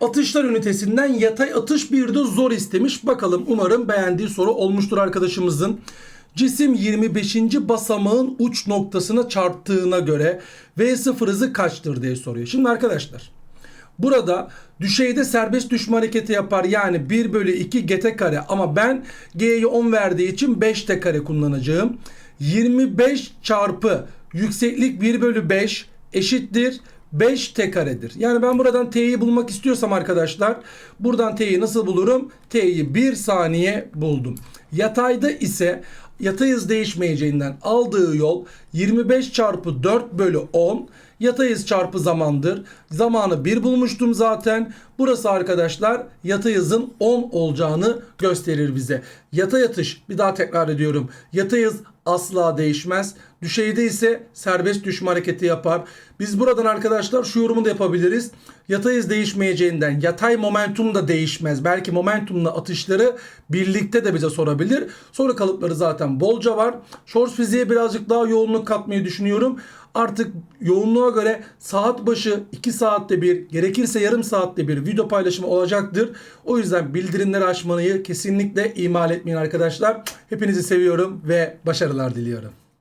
Atışlar ünitesinden yatay atış bir de zor istemiş. Bakalım umarım beğendiği soru olmuştur arkadaşımızın. Cisim 25. basamağın uç noktasına çarptığına göre V0 hızı kaçtır diye soruyor. Şimdi arkadaşlar burada düşeyde serbest düşme hareketi yapar. Yani 1 bölü 2 gt kare ama ben g'yi 10 verdiği için 5 t kare kullanacağım. 25 çarpı yükseklik 1 bölü 5 eşittir 5 t karedir. Yani ben buradan t'yi bulmak istiyorsam arkadaşlar buradan t'yi nasıl bulurum? T'yi 1 saniye buldum. Yatayda ise yatay hız değişmeyeceğinden aldığı yol 25 çarpı 4 bölü 10 yatay hız çarpı zamandır. Zamanı 1 bulmuştum zaten. Burası arkadaşlar yatay hızın 10 olacağını gösterir bize. Yatay atış bir daha tekrar ediyorum. Yatay hız asla değişmez. Düşeyde ise serbest düşme hareketi yapar. Biz buradan arkadaşlar şu yorumu da yapabiliriz. Yatay hız değişmeyeceğinden yatay momentum da değişmez. Belki momentumla atışları birlikte de bize sorabilir. Soru kalıpları zaten bolca var. Shorts fiziğe birazcık daha yoğunluk katmayı düşünüyorum. Artık yoğunluğa göre saat başı 2 saatte bir gerekirse yarım saatte bir video paylaşımı olacaktır. O yüzden bildirimleri açmayı kesinlikle ihmal etmeyin arkadaşlar. Hepinizi seviyorum ve başarılar diliyorum.